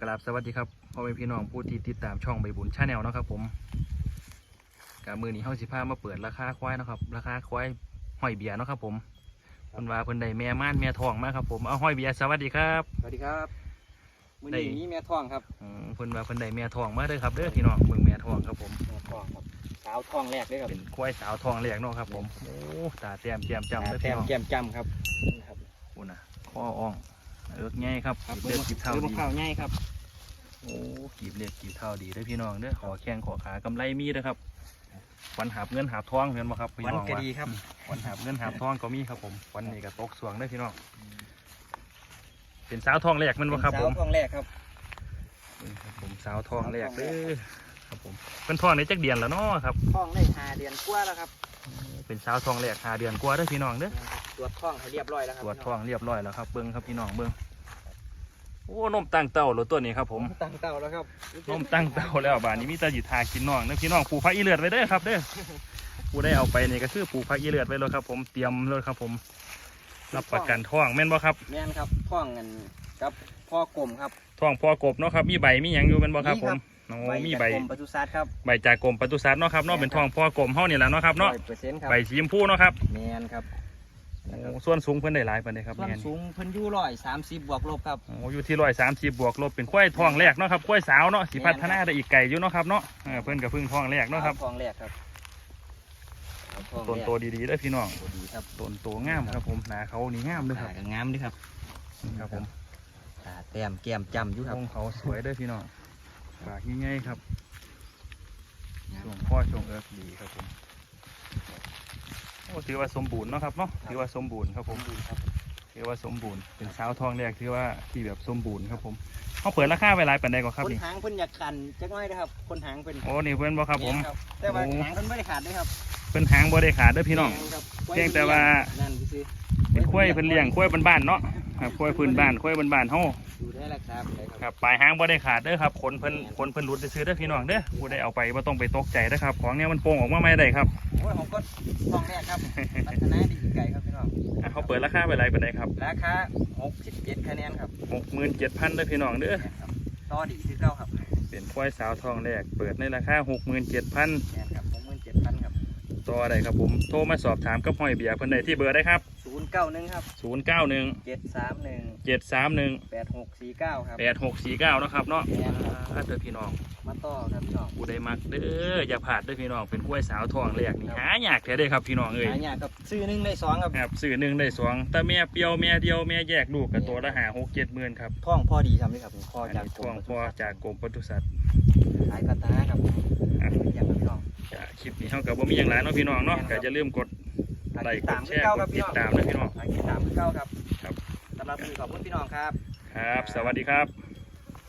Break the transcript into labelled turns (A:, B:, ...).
A: กราบสวัสดีครับพ่อแม่พี่น้องผู้ที่ติดตามช่องใบบุญชาแนลนาะครับผมกามือนี้เฮาสิพามาเปิดราคาควายเนาะครับ ราคาควายห้อยเบียร์เนาะครับผมเพิ่นว่าเพิ่นได้แม่ม่านแม่ทองมาครับผมเอาห้อยเบียร์สวัสดีครับ
B: สวัสดีครับมือ
A: ได้
B: นี้มีแม่ท้องครับ
A: อืมเพิ่นว่าเพิ่นได้แม่ทองมาเด้อครับเด้อพี่น้องเบิ่งแม่ทองครับผม
B: แม่ท้องครับสาวท้องแรกเลยครับ
A: เป็นควายสาวทองแรกเนาะครับ ผมโอ้ตาแต้มแจ่มจ้ำเด้อ
B: แต้
A: พี่
B: ม
A: น้อง
B: แก้มจำครับนี่ครับ
A: คุณนะข้ออ่อง เอิกง่ายครับ
B: ครับ
A: กีบเลือดกีบเท่า
B: ซื้อมะ
A: ดี
B: พร้าวง่ายครับ
A: โอ้กีบเลือดกีบเท่าดีเด้อพี่น้องเด้อขอแข้งขอขากำไรมีเด้อครับวันหาบเงินหาบทองเห็นบ่ครับพี่
B: วัน
A: น้อง
B: กระ
A: ว่า
B: ดีครับ
A: วันหาบเงินหาบทองก็มีครับผม วันนี้ก็ตกสวงได้อพี่น้อง เป็นสาวทองแรกแมันบ่ครับผ
B: สาว
A: ม
B: ท้องแรกครับ
A: นี่ครับผมสาวทองแรกเด้อครับผมเป็นทองในจักเดือนแล้วเนาะครับ
B: ท้องได้หาเดือนกว่าแล้วครับ
A: เป็นสาวทองแรกหาเดือนกว่าเด้อพี่น้องเด้อ
B: ตรวจท้องให้เรียบร้อยแล้วครับ
A: ตรวจทองเรียบร้อยแล้วครับเบิ้งครับพี่น้องเบิ้งโอ้นมตั้งเต้าเหรอตัวนี้ครับผม
B: ตั้งเต่าแล้วครับ
A: นมตั้งเต้าแล้วบานนี้มีแตาหยิทากินน้องนะพี่น้องปลูกผักอีเลือดไว้เด้อครับเด้อผู้ได้เอาไปนี่ก็คือปลูกผักอีเลือดไว้เลยครับ ผมเตรียมเลยครับ ผมรับประกันท้องแม่นบ่ครับ
B: แม่นครับท้องกันกับพ่อกลมครับ
A: ท้องพอกบเนาะครับมีใบมีหยังอยู่แม่นบ่ครับ
B: มี
A: ผ
B: ครั
A: ม
B: บ
A: โอ้มีใบ
B: จากกรมปศุสัตว์ครับ
A: ใบจากกรมปศุสัตว์เนาะครับเนาะเป็นท้องพอกบเฮานี่แหละเนาะครับเนาะ
B: ร้อยเปอร์เซ็นต์ครับ
A: ใบสีชมพูเนาะครับ
B: แม่นครับ
A: โอ้ส่วนสูงเพิ่นได้หลายปานใดครับ
B: ส่วน
A: แม่น
B: สูงเพิ่นอยู่ร้อยสามสิบบวกลบครับ
A: โอ้อยู่ที่ร้อยสามสิบบวกลบเป็นควายท้องแรกเนาะครับควายสาวเนาะสิพัฒนาได้อีกไกลอยู่เนาะครับเนาะเออเพิ่นก็เพิ่งท้องแรกเนาะครับ
B: ท้องแรกครับท้อง
A: ต้น
B: แรก
A: โตดีๆเด้อพี่น้อง
B: ดีครับ
A: ต้นโตงามครับผมหนาเขานี่งามเด้วยค
B: ขา
A: รับ
B: ก็งามด้วยครับ
A: ครับผม
B: ตาแต้มแก้มจำอยู่ครับ
A: ทรงเขาสวยเด้อพี่น้อง ปากง่ายๆครับช่วงพ่อช่วงเอิร์กดีครับผมโอ้ถือว่าสมบูรณ์เนาะครับเนาะถือว่าสมบูรณ์ครับผมถือว่าสมบูรณ์เป็นสาวทองแรกถือว่าที่แบบสมบูรณ์ครับผมเขาเปิดราคาไว้หลายปันใดก่อนครับ
B: คน
A: นี่
B: หางเพิ่นอยากกันจักหน้อยนะครับคนหางเพิ่น
A: โอ้นี่เพื่อนบ่ครับผม
B: แนแต่ว่า
A: โอ้
B: หางเพิ่นไม่ได้ขาดด้วยครับ
A: เพิ่นหางบ่ได้ขาดเด้อพี่น้อง
B: แม่ครับ
A: เพียงแต่ว่า
B: นั่นคือ
A: เป็นกล้วยเพิ่นเลี้ยงกล้วยบ้านๆเนาะครับกล้วยพื้นบ้านกล้วยบ้านๆเฮา
B: ดูได้ รักษาไปครับ
A: ครับปลายหางบ่ได้ขาดเด้อครับขนเพิ่นขนเพิ่นหลุดซื้อๆเด้อพี่น้องเด้อผู้ได้เอาไปบ่ต้องไปตกใจนะครับ ของเนี้ยมันโป่งออกมาไม่ได้ครับ
B: โอ้ยผมก็ทองแรกครับ พัฒนาดีไกลครับพี่น้อง
A: อะเขาเปิดราคาไปหลายปานใดครับ
B: ราคา67คะแนนครับ
A: 67,000เด้อพี่น้องเด้อ
B: แม่นครับต่อดีคือเก่าครับ
A: เป็นควายสาวทองแรก เปิดในราคา 67,000
B: แม่นครับ67,000ครับ
A: ต่อได้ครับผม โทรมาสอบถามกับห้อยเบียร์เพิ่นได้ที่เบอร์ได้ครับ
B: 091ครับ
A: 091
B: 731
A: 731
B: 8649ครับ
A: 8649เนาะครับเนาะ
B: แม่นครับ
A: อ่าเด้อพี่น้อง
B: มาต่อครับพี่น้อง
A: ผู้ใดมักเด้ออย่าพลาดเด้อพี่น้องเป็นกล้วยสาวทองแรกนี่หายากแท้เด้อครับพี่น้องเอ้ย
B: หายากครับซื้อหนึงได้สองครับ
A: ครับซื้อหนึ่งได้สองแต่แม่เปรียวแม่เดียวแม่แยกลูกกับตัวละหาหกเจ็ดหมื่นครับ
B: ท่องพ่อดีทำด้วยครับพ่อ
A: อัน
B: จาก
A: นี้
B: กร
A: ท่ว
B: ม
A: งพ่อจากกรมปศุสัตว์
B: สายพัฒนาครับ
A: นี้เท่ากับว่ามีอย่างไรเนาะพี่น้องเนาะก็จะลืมกด
B: ฝาก
A: ไล
B: ติ
A: ค์
B: ด
A: ก
B: ตา
A: ด
B: ม
A: แช
B: คือ
A: ร์
B: เก่ากค
A: ด
B: รับ
A: ติ
B: พี่
A: ด
B: น้อง
A: ตามนะพี่น้อง
B: ฝากติดตามคือเก่าครับ
A: ครับ
B: สำหรับวันนี้ขอบคุณพี่น้องครับ
A: ครับ สวัสดีครับ